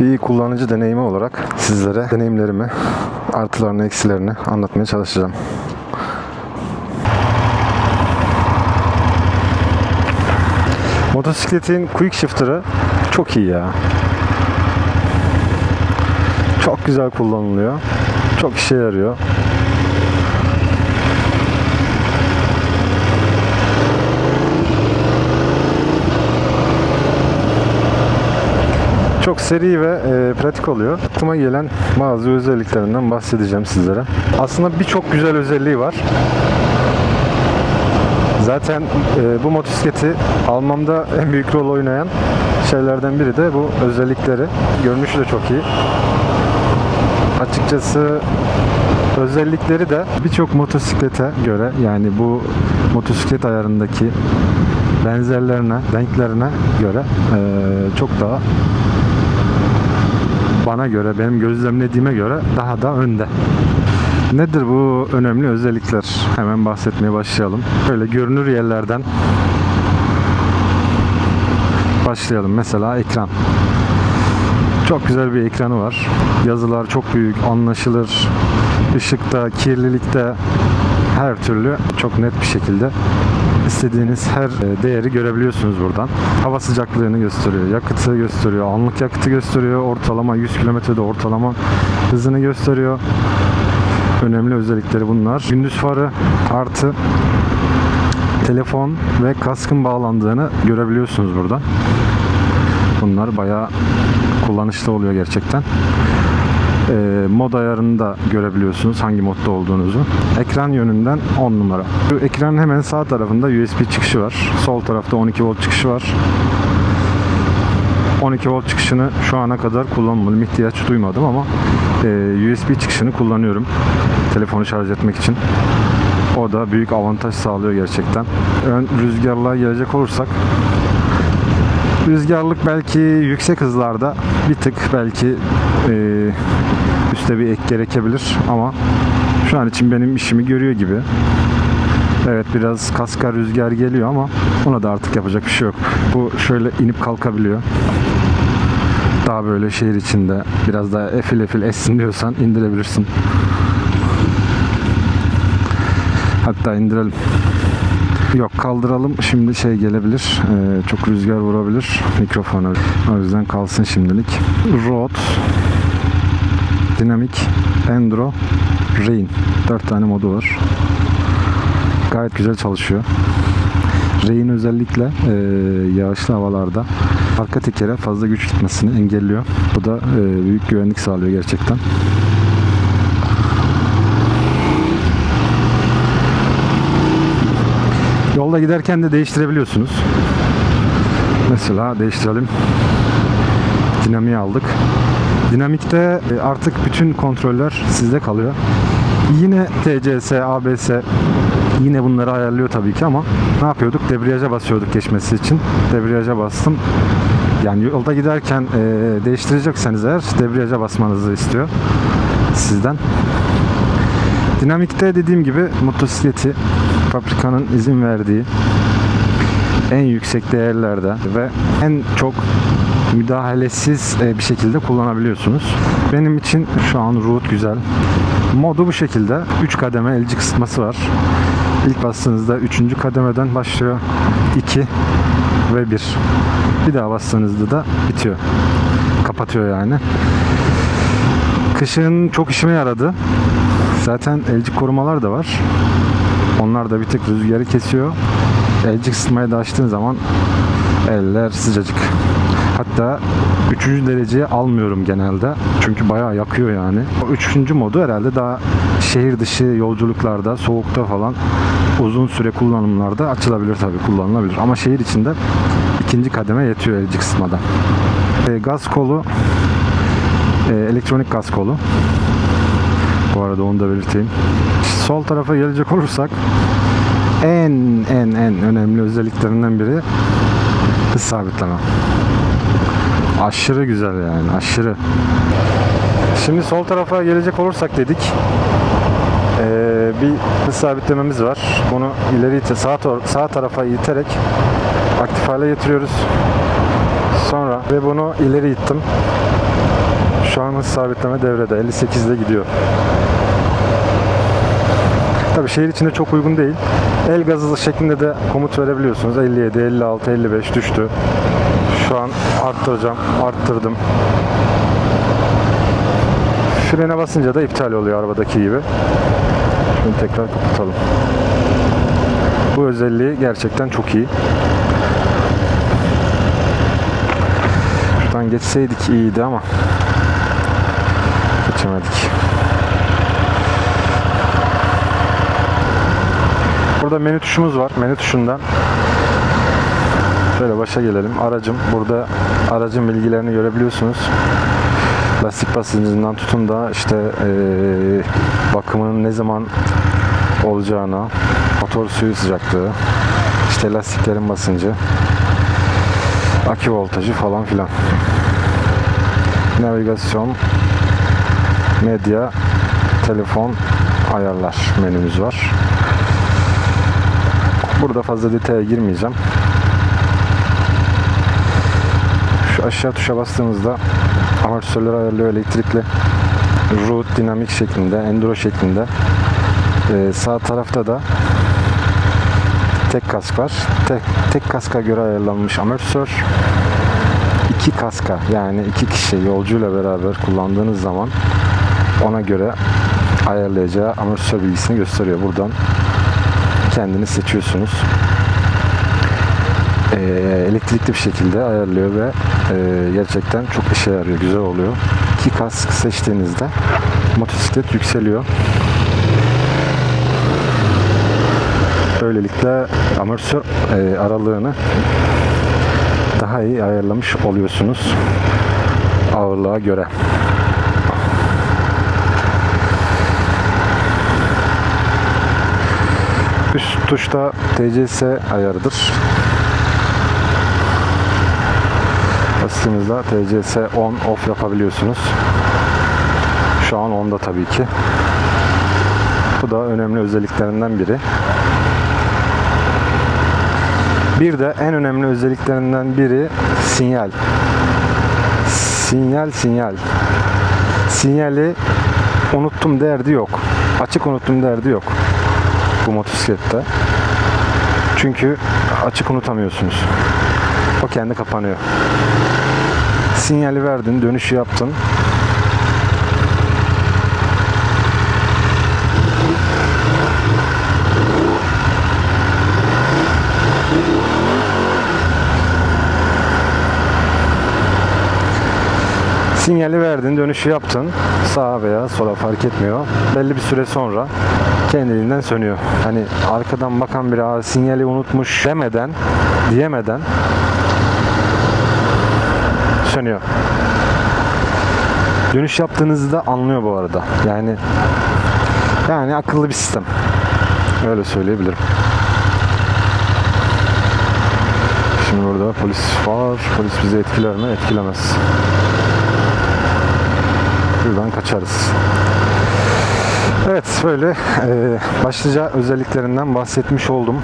bir kullanıcı deneyimi olarak sizlere deneyimlerimi, artılarını, eksilerini anlatmaya çalışacağım. Motosikletin quick shifter'ı çok iyi ya. Çok güzel kullanılıyor. Çok işe yarıyor. Çok seri ve e, pratik oluyor. Aklıma gelen bazı özelliklerinden bahsedeceğim sizlere. Aslında birçok güzel özelliği var. Zaten e, bu motosikleti almamda en büyük rol oynayan şeylerden biri de bu özellikleri. Görünüşü de çok iyi. Açıkçası özellikleri de birçok motosiklete göre yani bu motosiklet ayarındaki benzerlerine, renklerine göre e, çok daha bana göre, benim gözlemlediğime göre daha da önde. Nedir bu önemli özellikler? Hemen bahsetmeye başlayalım. Böyle görünür yerlerden başlayalım. Mesela ekran. Çok güzel bir ekranı var. Yazılar çok büyük, anlaşılır. Işıkta, kirlilikte her türlü çok net bir şekilde istediğiniz her e, değeri görebiliyorsunuz buradan. Hava sıcaklığını gösteriyor, yakıtı gösteriyor, anlık yakıtı gösteriyor, ortalama 100 kilometrede ortalama hızını gösteriyor. Önemli özellikleri bunlar. Gündüz farı artı telefon ve kaskın bağlandığını görebiliyorsunuz burada. Bunlar bayağı kullanışlı oluyor gerçekten. Ee, mod ayarını da görebiliyorsunuz hangi modda olduğunuzu. Ekran yönünden 10 numara. Şu ekranın hemen sağ tarafında USB çıkışı var. Sol tarafta 12 volt çıkışı var. 12 volt çıkışını şu ana kadar kullanmadım. ihtiyaç duymadım ama e, USB çıkışını kullanıyorum. Telefonu şarj etmek için. O da büyük avantaj sağlıyor gerçekten. Ön rüzgarlığa gelecek olursak rüzgarlık belki yüksek hızlarda bir tık belki e, üstte bir ek gerekebilir ama şu an için benim işimi görüyor gibi. Evet biraz kaska rüzgar geliyor ama ona da artık yapacak bir şey yok. Bu şöyle inip kalkabiliyor. Daha böyle şehir içinde biraz daha efil efil essin diyorsan indirebilirsin. Hatta indirelim. Yok kaldıralım. Şimdi şey gelebilir. Ee, çok rüzgar vurabilir mikrofona. O yüzden kalsın şimdilik. Rode Dinamik Enduro Rain. 4 tane modu var. Gayet güzel çalışıyor. Rain özellikle e, yağışlı havalarda arka tekere fazla güç gitmesini engelliyor. Bu da e, büyük güvenlik sağlıyor gerçekten. Yolda giderken de değiştirebiliyorsunuz. Mesela değiştirelim. Dinamiği aldık. Dinamikte e, artık bütün kontroller sizde kalıyor. Yine TCS, ABS yine bunları ayarlıyor tabii ki ama ne yapıyorduk? Debriyaja basıyorduk geçmesi için. Debriyaja bastım. Yani yolda giderken e, değiştirecekseniz eğer debriyaja basmanızı istiyor sizden. Dinamikte dediğim gibi motosikleti fabrikanın izin verdiği en yüksek değerlerde ve en çok müdahalesiz e, bir şekilde kullanabiliyorsunuz. Benim için şu an root güzel. Modu bu şekilde. 3 kademe elci kısıtması var. İlk bastığınızda 3. kademeden başlıyor. 2 ve 1. Bir daha bastığınızda da bitiyor. Kapatıyor yani. Kışın çok işime yaradı. Zaten elcik korumalar da var. Onlar da bir tık rüzgarı kesiyor. Elcik ısıtmayı da açtığın zaman eller sıcacık. Hatta 3. dereceye almıyorum genelde. Çünkü bayağı yakıyor yani. O 3. modu herhalde daha şehir dışı yolculuklarda, soğukta falan uzun süre kullanımlarda açılabilir tabii kullanılabilir. Ama şehir içinde ikinci kademe yetiyor elcik ısıtmada. E, gaz kolu e, elektronik gaz kolu. Bu arada onu da belirteyim. Sol tarafa gelecek olursak en en en önemli özelliklerinden biri hız sabitleme. Aşırı güzel yani aşırı. Şimdi sol tarafa gelecek olursak dedik. Ee, bir hız sabitlememiz var. Bunu ileri ite, sağ, sağ tarafa iterek aktif hale getiriyoruz. Sonra ve bunu ileri ittim. Şu an hız sabitleme devrede. 58'de gidiyor. Tabii şehir içinde çok uygun değil. El gazı şeklinde de komut verebiliyorsunuz. 57, 56, 55 düştü. Şu an arttıracağım. Arttırdım. Frene basınca da iptal oluyor arabadaki gibi. Şimdi tekrar kapatalım. Bu özelliği gerçekten çok iyi. Şuradan geçseydik iyiydi ama geçemedik. Burada menü tuşumuz var. Menü tuşundan şöyle başa gelelim. Aracım. Burada aracın bilgilerini görebiliyorsunuz. Lastik basıncından tutun da işte eee bakımının ne zaman olacağına, motor suyu sıcaklığı, işte lastiklerin basıncı, akü voltajı falan filan. Navigasyon, medya, telefon, ayarlar menümüz var. Burada fazla detaya girmeyeceğim. Şu aşağı tuşa bastığımızda amortisörleri ayarlıyor elektrikli. Root dinamik şeklinde, enduro şeklinde. Ee, sağ tarafta da tek kask var. Tek, tek kaska göre ayarlanmış amortisör. İki kaska yani iki kişi yolcuyla beraber kullandığınız zaman ona göre ayarlayacağı amortisör bilgisini gösteriyor. Buradan kendiniz seçiyorsunuz. Ee, elektrikli bir şekilde ayarlıyor ve e, gerçekten çok işe yarıyor, güzel oluyor. İki kask seçtiğinizde motosiklet yükseliyor. Böylelikle amortisör e, aralığını daha iyi ayarlamış oluyorsunuz ağırlığa göre. Tuşta TCS ayarıdır. Bastığınızda TCS on off yapabiliyorsunuz. Şu an onda tabii ki. Bu da önemli özelliklerinden biri. Bir de en önemli özelliklerinden biri sinyal. Sinyal sinyal. Sinyali unuttum derdi yok. Açık unuttum derdi yok bu motosiklette. Çünkü açık unutamıyorsunuz. O kendi kapanıyor. Sinyali verdin, dönüşü yaptın. Sinyali verdin, dönüşü yaptın. Sağa veya sola fark etmiyor. Belli bir süre sonra kendiliğinden sönüyor. Hani arkadan bakan biri "Aa, sinyali unutmuş demeden, diyemeden sönüyor. Dönüş yaptığınızda anlıyor bu arada. Yani yani akıllı bir sistem. Öyle söyleyebilirim. Şimdi burada polis var. Polis bizi etkiler mi? Etkilemez. Buradan kaçarız. Evet böyle e, başlıca özelliklerinden bahsetmiş oldum.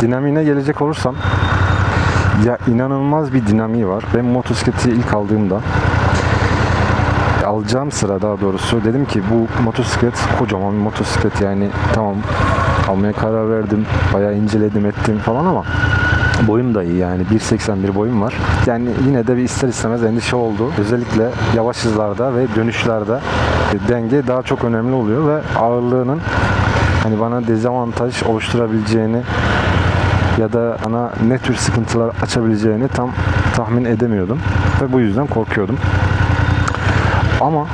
Dinamiğine gelecek olursam ya inanılmaz bir dinamiği var. Ben motosikleti ilk aldığımda alacağım sıra daha doğrusu dedim ki bu motosiklet kocaman bir motosiklet yani tamam almaya karar verdim. Bayağı inceledim ettim falan ama boyum da iyi yani 1.81 boyum var. Yani yine de bir ister istemez endişe oldu. Özellikle yavaş hızlarda ve dönüşlerde denge daha çok önemli oluyor ve ağırlığının hani bana dezavantaj oluşturabileceğini ya da bana ne tür sıkıntılar açabileceğini tam tahmin edemiyordum ve bu yüzden korkuyordum. Ama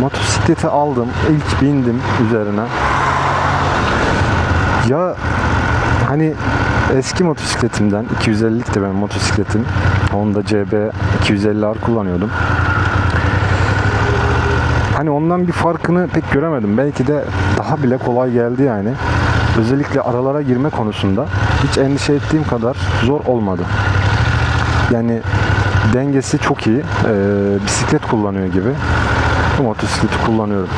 motosikleti aldım, ilk bindim üzerine. Ya hani eski motosikletimden 250'likti ben motosikletim. Honda CB 250R kullanıyordum. Hani ondan bir farkını pek göremedim. Belki de daha bile kolay geldi yani. Özellikle aralara girme konusunda hiç endişe ettiğim kadar zor olmadı. Yani dengesi çok iyi. Ee, bisiklet kullanıyor gibi. Bu motosikleti kullanıyorum.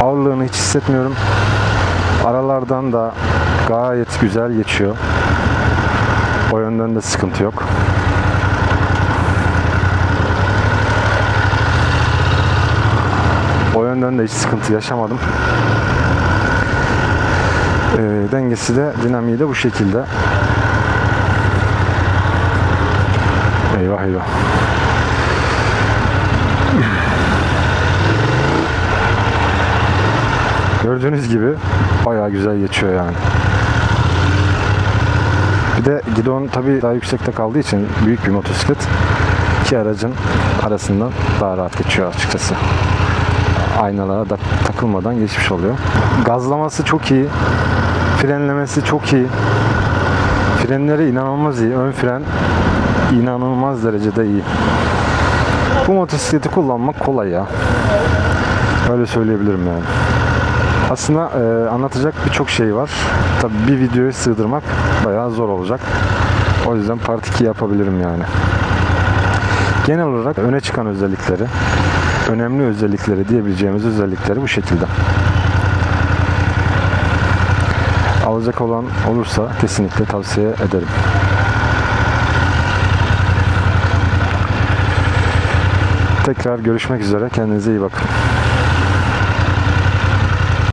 Ağırlığını hiç hissetmiyorum. Aralardan da Gayet güzel geçiyor. O yönden de sıkıntı yok. O yönden de hiç sıkıntı yaşamadım. E, dengesi de dinamiği de bu şekilde. Eyvah eyvah. Gördüğünüz gibi bayağı güzel geçiyor yani. Bir de gidon tabii daha yüksekte kaldığı için büyük bir motosiklet iki aracın arasından daha rahat geçiyor açıkçası. Aynalara da takılmadan geçmiş oluyor. Gazlaması çok iyi. Frenlemesi çok iyi. Frenleri inanılmaz iyi. Ön fren inanılmaz derecede iyi. Bu motosikleti kullanmak kolay ya. Öyle söyleyebilirim yani. Aslında e, anlatacak birçok şey var. Tabii bir videoyu sığdırmak bayağı zor olacak. O yüzden part 2 yapabilirim yani. Genel olarak öne çıkan özellikleri, önemli özellikleri diyebileceğimiz özellikleri bu şekilde. Alacak olan olursa kesinlikle tavsiye ederim. Tekrar görüşmek üzere. Kendinize iyi bakın.